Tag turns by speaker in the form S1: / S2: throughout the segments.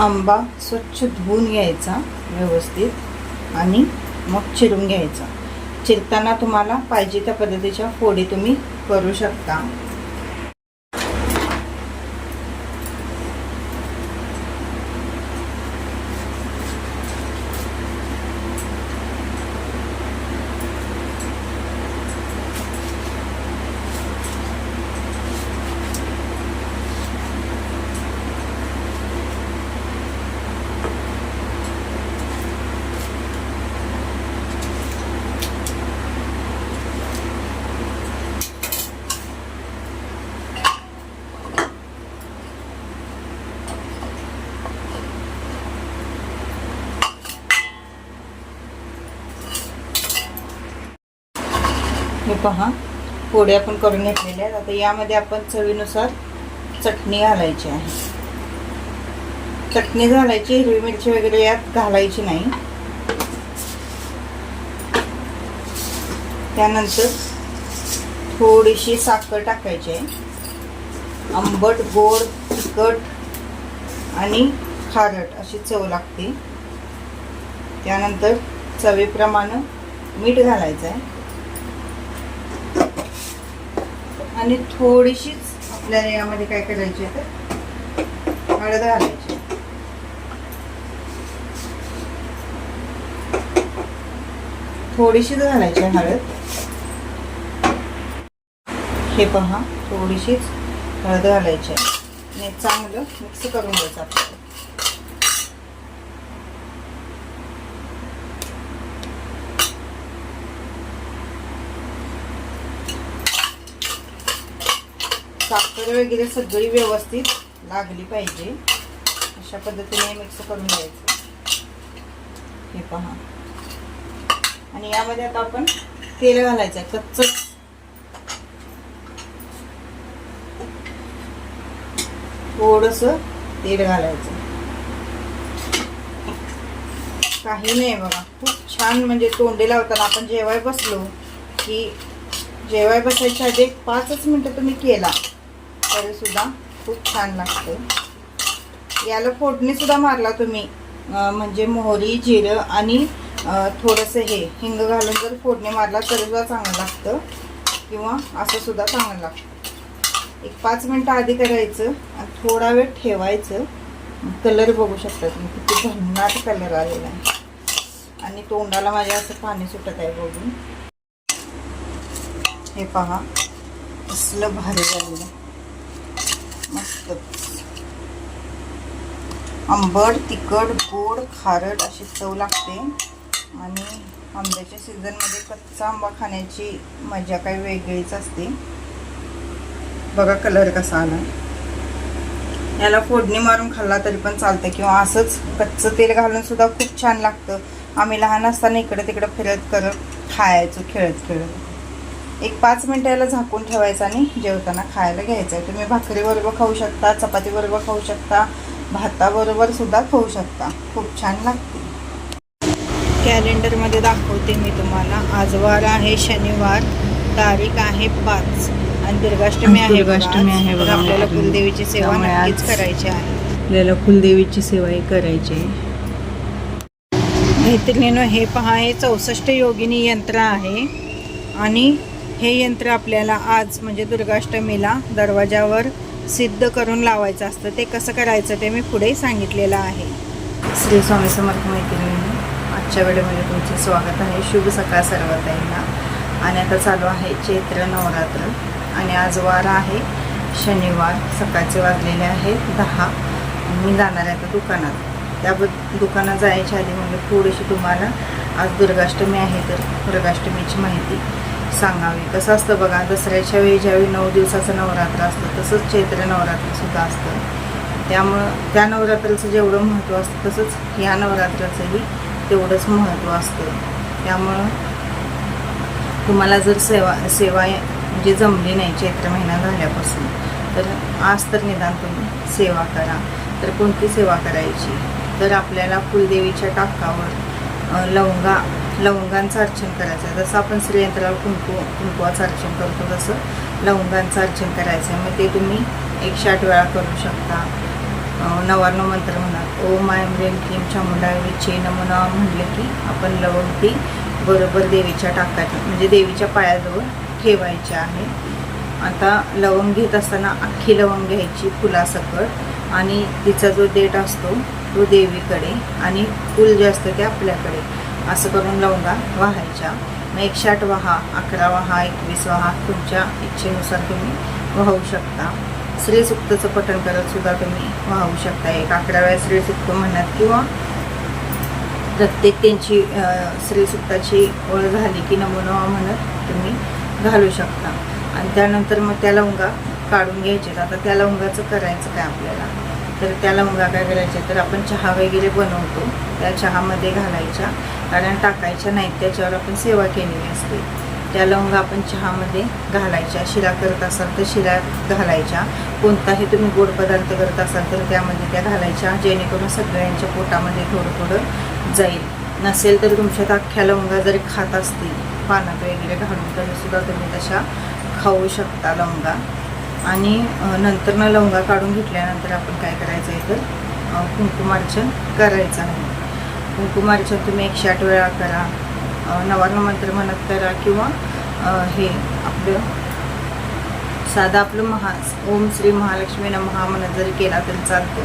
S1: आंबा स्वच्छ धुवून घ्यायचा व्यवस्थित आणि मग चिरून घ्यायचा. चिरताना तुम्हाला पाहिजे त्या पद्धतीच्या फोडी तुम्ही करू शकता. हे पहा पोळ्या आपण करून घेतलेल्या आहेत. आता यामध्ये आपण चवीनुसार चटणी घालायची आहे. चटणी घालायची हिरवी मिरची वगैरे यात घालायची नाही. त्यानंतर थोडीशी साखर टाकायची आहे. आंबट गोड तिखट आणि खारट अशी चव लागते. त्यानंतर चवीप्रमाणे मीठ घालायचं आहे. आणि थोडीशीच आपल्याला यामध्ये काय करायची आहे तर हळद घालायची. थोडीशीच घालायची आहे हळद. हे पहा थोडीशीच हळद घालायची आहे. आणि चांगलं मिक्स करून घ्यायचं आपल्याला. साखर वगैरे सगळी व्यवस्थित लागली पाहिजे. अशा पद्धतीने मिक्स करून घ्यायचं. हे पहा. आणि यामध्ये आता आपण तेल घालायचं आहे कच्च थोडस तेल घालायचं. काही नाही बघा खूप छान म्हणजे तोंडे लावताना आपण जेवाय बसलो की जेवाय बसायच्या आधी एक पाचच मिनटं तुम्ही केला. तरी सुद्धा खूप छान लागतं. याला फोडणी सुद्धा मारला तुम्ही. म्हणजे मोहरी जिरं आणि थोडंसं हे हिंग घालून जर फोडणी मारला तरी सुद्धा चांगलं लागतं. किंवा असं सुद्धा चांगलं लागतं. एक पाच मिनटं आधी करायचं आणि थोडा वेळ ठेवायचं. कलर बघू शकता तुम्ही किती भन्नाट कलर आलेला आहे. आणि तोंडाला माझ्या असं पाणी सुटत आहे बघून. हे पहा असलं भारी झालेलं मस्त आंबट तिखट गोड खारट अशी चव लागते. आणि आंब्याच्या सीझनमध्ये कच्चा आंबा खाण्याची मजा काही वेगळीच असते. बघा कलर कसा आला. याला फोडणी मारून खाल्ला तरी पण चालतं किंवा असंच कच्चं तेल घालून सुद्धा खूप छान लागतं. आम्ही लहान असताना इकडे तिकडे फिरत करत खायचो खेळत खेळत एक पाच मिनटं याला झाकून ठेवायचं आणि जेवताना खायला घ्यायचं आहे तुम्ही भाकरीबरोबर खाऊ शकता चपातीबरोबर खाऊ शकता भाताबरोबर सुद्धा खाऊ शकता. खूप छान लागते. कॅलेंडरमध्ये दाखवते मी तुम्हाला. आज वार आहे शनिवार. तारीख आहे पाच. आणि दुर्गाष्टमी आहे
S2: दुर्गाष्टमी आहे बघा.
S1: आपल्याला कुलदेवीची सेवा नक्कीच करायची आहे.
S2: आपल्याला कुलदेवीची सेवाही करायची आहे.
S1: मैत्रिणीनं हे पहा हे चौसष्ट योगिनी यंत्र आहे. आणि हे यंत्र आपल्याला आज म्हणजे दुर्गाष्टमीला दरवाजावर सिद्ध करून लावायचं असतं. ते कसं करायचं ते मी पुढे सांगितलेलं आहे. श्री स्वामी समर्थ मैत्रिणी आजच्या वेळेमध्ये तुमचे स्वागत आहे. शुभ सकाळ सर्वताईंना. आणि आता चालू आहे चैत्र नवरात्र. आणि आज वार आहे. शनिवार सकाळचे वाजलेले आहेत दहा. मी जाणार आहे आता दुकानात. त्या दुकानात जायच्या आधी म्हणजे थोडीशी तुम्हाला आज दुर्गाष्टमी आहे तर दुर्गाष्टमीची माहिती सांगावी. कसं असतं बघा दसऱ्याच्या वेळी ज्यावेळी नऊ दिवसाचं नवरात्र असतं तसंच चैत्र नवरात्रसुद्धा असतं. त्यामुळं त्या नवरात्राचं जेवढं महत्त्व असतं तसंच ह्या नवरात्राचंही तेवढंच महत्त्व असतं. त्यामुळं तुम्हाला जर सेवा सेवा म्हणजे जमली नाही चैत्र महिना झाल्यापासून तर आज तर निदान तुम्ही सेवा करा. तर कोणती सेवा करायची? तर आपल्याला कुलदेवीच्या टाकावर लवंगा लवंगांचं अर्चन करायचं आहे जसं आपण श्रीयंत्राला कुंकू कुंकवाचं अर्चन करतो तसं लवंगांचं अर्चन करायचं आहे मग ते तुम्ही एकशे आठ वेळा करू शकता. नवार्ण मंत्र म्हणा. ओ माय रेम क्लीम चामुंडा विचे नमुना म्हणलं की आपण लवंग ती बरोबर देवीच्या टाकायची. म्हणजे देवीच्या पायाजवळ ठेवायची आहे. आता लवंग घेत असताना अख्खी लवंग घ्यायची फुलासकट आणि तिचा जो देठ असतो तो देवीकडे आणि फुल जे असतं ते आपल्याकडे. असं करून लवंगा वाहायच्या. मग एकशे आठ वहा अकरा वहा एकवीस वहा तुमच्या इच्छेनुसार तुम्ही वाहू शकता. श्रीसुक्तचं पठण करत सुद्धा तुम्ही वाहू शकता. एक अकरा वेळा श्रीसुक्त म्हणत किंवा प्रत्येक त्यांची श्रीसुक्ताची ओळ झाली की नमुना म्हणत तुम्ही घालू शकता. आणि त्यानंतर मग त्या लवंगा काढून घ्यायचे. आता त्या लवंगाचं करायचं काय आपल्याला? तर त्या लवंगा काय करायच्या? तर आपण चहा वगैरे बनवतो. त्या चहामध्ये घालायच्या. कारण टाकायच्या नाहीत त्याच्यावर आपण सेवा केलेली असते. त्या लवंगा आपण चहामध्ये घालायच्या. शिरा करत असाल तर शिरा घालायच्या. कोणताही तुम्ही गोड पदार्थ करत असाल तर त्यामध्ये त्या घालायच्या. जेणेकरून सगळ्यांच्या पोटामध्ये थोडं थोडं जाईल. नसेल तर तुमच्यात अख्ख्या लवंगा जरी खात असतील पानात वगैरे घालून तरीसुद्धा तुम्ही तशा खाऊ शकता लवंगा. आणि नंतर ना लवंगा काढून घेतल्यानंतर आपण काय करायचं आहे तर कुंकुमार्चन करायचं आहे. कुमारीचं तुम्ही एकशे आठ वेळा करा. अ, मंत्र म्हणत करा किंवा हे आपलं साधा आपलं महा ओम श्री महालक्ष्मी नमहा म्हणत जरी केला तरी चालतो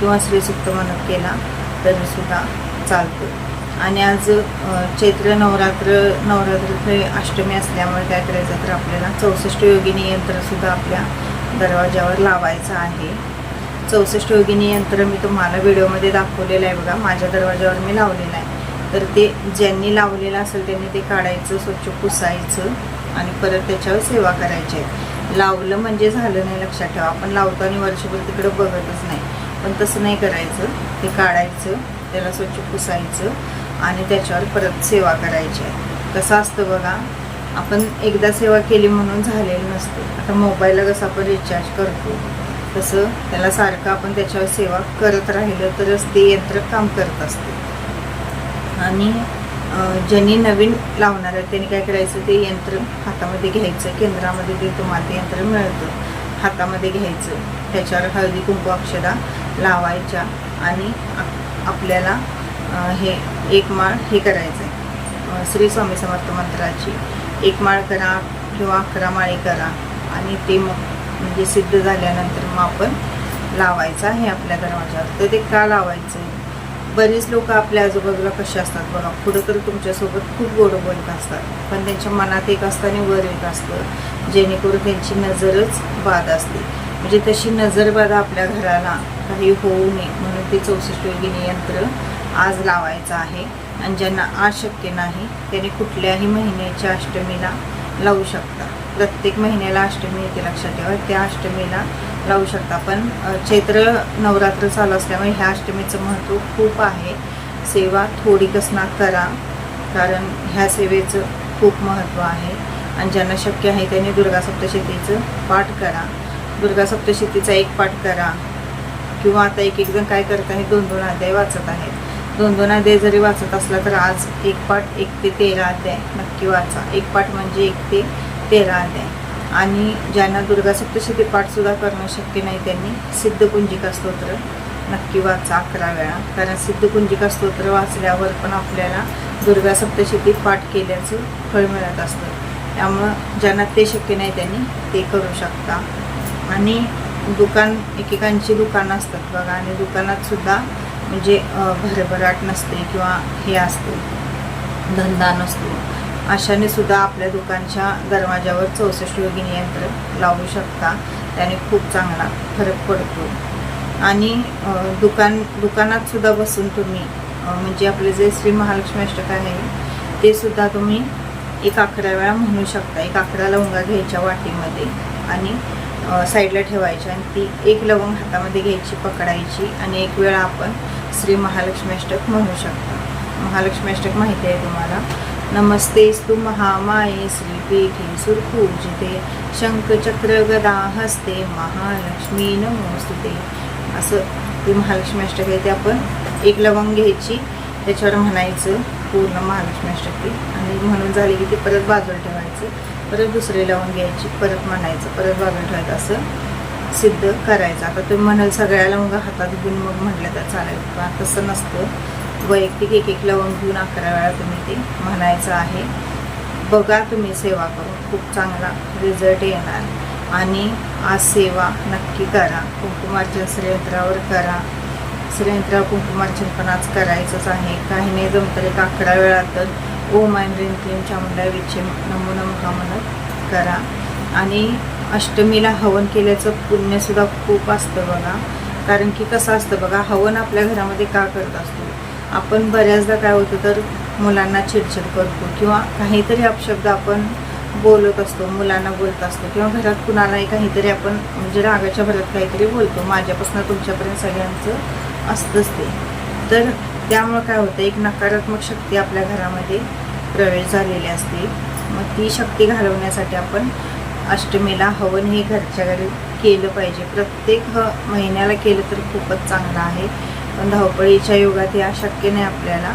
S1: किंवा श्रीसुक्त म्हणत केला तरीसुद्धा चालतं चालतो आणि आज चैत्र नवरात्र नवरात्र अष्टमी असल्यामुळे काय करायचं तर आपल्याला चौसष्ट योगिनी यंत्रसुद्धा आपल्या दरवाजावर लावायचं आहे. चौसष्ट योगिनी यंत्र मी तुम्हाला व्हिडिओमध्ये दाखवलेलं आहे बघा. माझ्या दरवाजावर मी लावलेलं आहे. तर ते ज्यांनी लावलेलं असेल त्यांनी ते काढायचं स्वच्छ पुसायचं आणि परत त्याच्यावर सेवा करायची आहे. लावलं म्हणजे झालं नाही लक्षात ठेवा. आपण लावतो आणि वर्षभर तिकडं बघतच नाही. पण तसं नाही करायचं. ते काढायचं त्याला स्वच्छ पुसायचं आणि त्याच्यावर परत सेवा करायची आहे. कसं असतं बघा आपण एकदा सेवा केली म्हणून झालेलं नसतं. आता मोबाईलला कसं आपण रिचार्ज करतो? तसं त्याला सारखं आपण त्याच्यावर सेवा करत राहिलं तरच ते यंत्र काम करत असते. आणि ज्यांनी नवीन लावणार आहे त्यांनी काय करायचं ते यंत्र हातामध्ये घ्यायचं केंद्रामध्ये ते तुम्हाला ते यंत्र मिळतं. हातामध्ये घ्यायचं त्याच्यावर हळदी कुंकू अक्षदा लावायच्या आणि आपल्याला हे एक माळ हे करायचं आहे श्री स्वामी समर्थ मंत्राची एक माळ करा किंवा अकरा माळी करा आणि ते मग म्हणजे सिद्ध झाल्यानंतर आपण लावायचं आहे आपल्या दरवाजावर तर ते का लावायचं बरेच लोक आपल्या आजूबाजूला कसे असतात बघा. पुढं तर तुमच्यासोबत खूप गोड बोलत असतात. पण त्यांच्या मनात एक असतं आणि वर एक असतं. जेणेकरून त्यांची नजरच बाद असते. म्हणजे तशी नजरबाधा आपल्या घराला काही होऊ नये म्हणून ते चौसष्ट योगिनी यंत्र आज लावायचं आहे. आणि ज्यांना आज शक्य नाही त्याने कुठल्याही महिन्याच्या अष्टमीला लावू शकता. प्रत्येक महिन्याला अष्टमी येते लक्षात ठेवा. त्या अष्टमीला लावू शकता पण चैत्र नवरात्र चालू असल्यामुळे ह्या अष्टमीचं महत्त्व खूप आहे. सेवा थोडी कसना करा कारण ह्या सेवेचं खूप महत्त्व आहे. आणि ज्यांना शक्य आहे त्यांनी दुर्गा सप्तशतीचं पाठ करा. दुर्गा सप्तशतीचा एक पाठ करा. किंवा आता एक एक जण काय करत आहे दोन दोन अध्याय वाचत आहेत. दोन दोन अध्याय जरी वाचत असला तर आज एक पाठ एक ते तेरा अध्याय नक्की वाचा. एक पाठ म्हणजे एक ते तेरा अध्याय आणि ज्यांना दुर्गा सप्तशती पाठसुद्धा करणं शक्य नाही त्यांनी सिद्धकुंजिका स्तोत्र नक्की वाचा अकरा वेळा. कारण सिद्धकुंजिका स्तोत्र वाचल्यावर पण आपल्याला दुर्गा सप्तशती पाठ केल्याचं फळ मिळत असतं. त्यामुळं ज्यांना ते शक्य नाही त्यांनी ते करू शकता. आणि दुकान एकेकांची दुकानं असतात बघा. आणि दुकानात सुद्धा म्हणजे भरभराट नसते किंवा हे असते. धंदा नसतो. अशाने सुद्धा आपल्या दुकानच्या दरवाजावर चौसष्ट योगिनी यंत्र लावू शकता. त्याने खूप चांगला फरक पडतो. आणि दुकान दुकानात सुद्धा बसून तुम्ही म्हणजे आपले जे श्री महालक्ष्मी अष्टक आहे ते सुद्धा तुम्ही एक अकरा वेळा म्हणू शकता. एक अकरा लवंगा घ्यायच्या वाटीमध्ये आणि साईडला ठेवायची आणि ती एक लवंग हातामध्ये घ्यायची पकडायची आणि एक वेळा आपण श्री महालक्ष्मी अष्टक म्हणू शकता. महालक्ष्मी अष्टक माहिती आहे तुम्हाला. नमस्तेस्तु महामाये श्रीपीठे सुरपूजिते शंखचक्रगदा हस्ते महालक्ष्मी नमोस्तुते असं ते महालक्ष्मी अष्टक आहे ते आपण एक लवंग घ्यायची त्याच्यावर म्हणायचं पूर्ण महालक्ष्मी अष्टक. आणि म्हणून झाली की ते परत बाजूला ठेवायचं परत दुसरे लवंग घ्यायची परत म्हणायचं परत बाजूला ठेवायचं. असं सिद्ध करायचं. आता तुम्ही म्हणाल सगळ्याला मग हातात घेऊन मग म्हटलं तर चालेल. का तसं नसतं. वैयक्तिक एक एक लवंग घेऊन अकरा वेळा तुम्ही ते म्हणायचं आहे. बघा तुम्ही सेवा करून. खूप चांगला रिझल्ट येणार. आणि आज सेवा नक्की करा. कुंकुमार्चन श्रीयंत्रावर करा. श्रीयंत्र कुंकुमार्चन पण आज करायचंच आहे. काही नाही जमतं एक अकरा वेळा तर ओम ऐन ह्रीं क्लीम चामुंडा नमो नमका म्हणत करा. आणि अष्टमीला हवन केल्याचं पुण्यसुद्धा खूप असतं बघा. कारण की कसं असतं बघा हवन आपल्या घरामध्ये का करत असतो? आपण बऱ्याचदा काय होतं तर मुलांना चिडचिड करतो किंवा काहीतरी अपशब्द आपण बोलत असतो मुलांना बोलत असतो किंवा घरात कुणालाही काहीतरी आपण म्हणजे रागाच्या भरात काहीतरी बोलतो. माझ्यापासून तुमच्यापर्यंत सगळ्यांचं असतंच ते. तर त्यामुळं काय होतं एक नकारात्मक शक्ती आपल्या घरामध्ये प्रवेश झालेली असते. मग ती शक्ती घालवण्यासाठी आपण अष्टमीला हवन हे घरच्या घरी केलं पाहिजे. प्रत्येक ह महिन्याला केलं तर खूपच चांगलं आहे. पण धावपळीच्या युगात हे अशक्य नाही आपल्याला.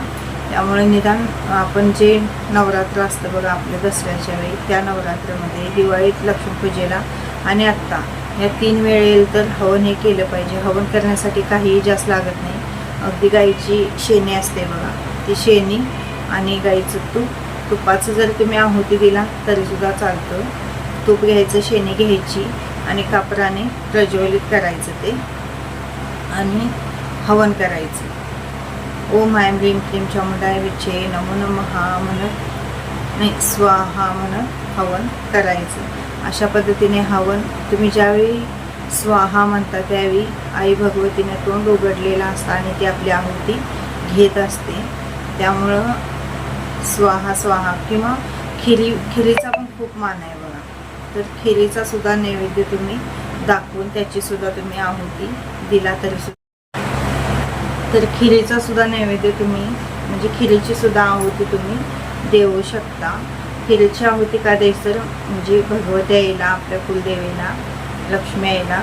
S1: त्यामुळे निदान आपण जे नवरात्र असतं बघा आपल्या दसऱ्याच्या वेळी त्या नवरात्रामध्ये दिवाळीत लक्ष्मीपूजेला आणि आत्ता या तीन वेळेल तर हवन हे केलं पाहिजे. हवन करण्यासाठी काहीही जास्त लागत नाही. अगदी गाईची शेणी असते बघा ती शेणी आणि गाईचं तूप. तुपाचं जर तुम्ही आहुती दिला तरीसुद्धा चालतं. तूप घ्यायचं शेणी घ्यायची आणि कापराने प्रज्वलित करायचं ते. आणि हवन करायचं. ओम आय ह्रीं क्लीं चामुंडाय विच्छे नमो नमः म्हणत नाही स्वाहा म्हणत हवन करायचं. अशा पद्धतीने हवन तुम्ही ज्यावेळी स्वाहा म्हणता त्यावेळी आई भगवतीने तोंड उघडलेलं असतं आणि ती आपली आहुती घेत असते. त्यामुळं स्वाहा स्वाहा किंवा खिरी खिरीचा पण खूप मान आहे बघा. तर खिरीचा सुद्धा नैवेद्य तुम्ही दाखवून त्याची सुद्धा तुम्ही आहुती दिला तरी सुद्धा तर खिरेचा सुद्धा नैवेद्य तुम्ही म्हणजे खिरेची सुद्धा आहुती तुम्ही देऊ शकता. खिरेची आहुती का द्यायची म्हणजे भगवती आईला आपल्या कुलदेवीला लक्ष्मी आईला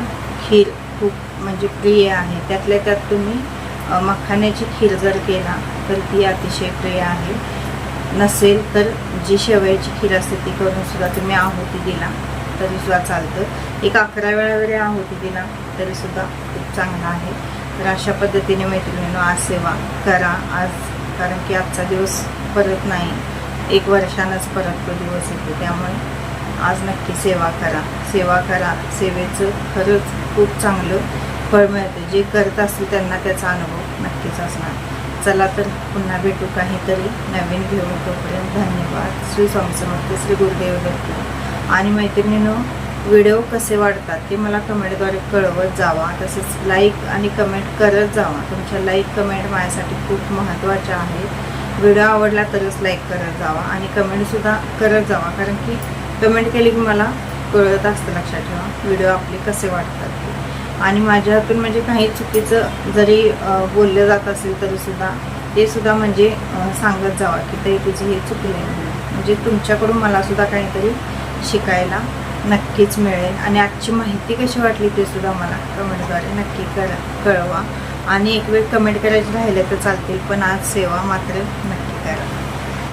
S1: खीर खूप म्हणजे प्रिय आहे. त्यातल्या त्यात तुम्ही मखान्याची मखाण्याची खीर जर केला तर ती अतिशय प्रिय आहे. नसेल तर जी शेवयाची खीर असते ती करून सुद्धा तुम्ही आहुती दिला तरी सुद्धा चालतं. एक अकरा वेळा वगैरे आहुती दिला तरी सुद्धा खूप चांगला आहे. तर अशा पद्धतीने मैत्रिणीनं आज सेवा करा. आज कारण की आजचा दिवस परत नाही. एक वर्षानंच परत तो दिवस येतो. त्यामुळे आज नक्की सेवा करा. सेवा करा. सेवेचं खरंच खूप चांगलं फळ मिळतं. जे करत असतील त्यांना त्याचा अनुभव नक्कीच असणार. चला तर पुन्हा भेटू काहीतरी नवीन घेऊन तोपर्यंत धन्यवाद. श्री स्वामी समर्थ श्री गुरुदेव दत्त. आणि मैत्रिणीनं व्हिडिओ कसे वाटतात ते मला कमेंटद्वारे कळवत जावा. तसेच लाईक आणि कमेंट करत जावा. तुमच्या लाईक कमेंट माझ्यासाठी खूप महत्त्वाच्या आहेत. व्हिडिओ आवडला तरच लाईक करत जावा आणि कमेंटसुद्धा करत जावा. कारण की कमेंट केली की मला कळत असतं लक्षात ठेवा. व्हिडिओ आपले कसे वाटतात ते. आणि माझ्या हातून म्हणजे काही चुकीचं जरी बोललं जात असेल तरीसुद्धा ते सुद्धा म्हणजे सांगत जावा की ते तुझे हे चुकले म्हणजे तुमच्याकडून मलासुद्धा काहीतरी शिकायला नक्कीच मिळेल. आणि आजची माहिती कशी वाटली ते सुद्धा मला कमेंटद्वारे नक्की कळ कळवा. आणि एक वेळ कमेंट करायची राहिलं तर चालतील पण आज सेवा मात्र नक्की करा.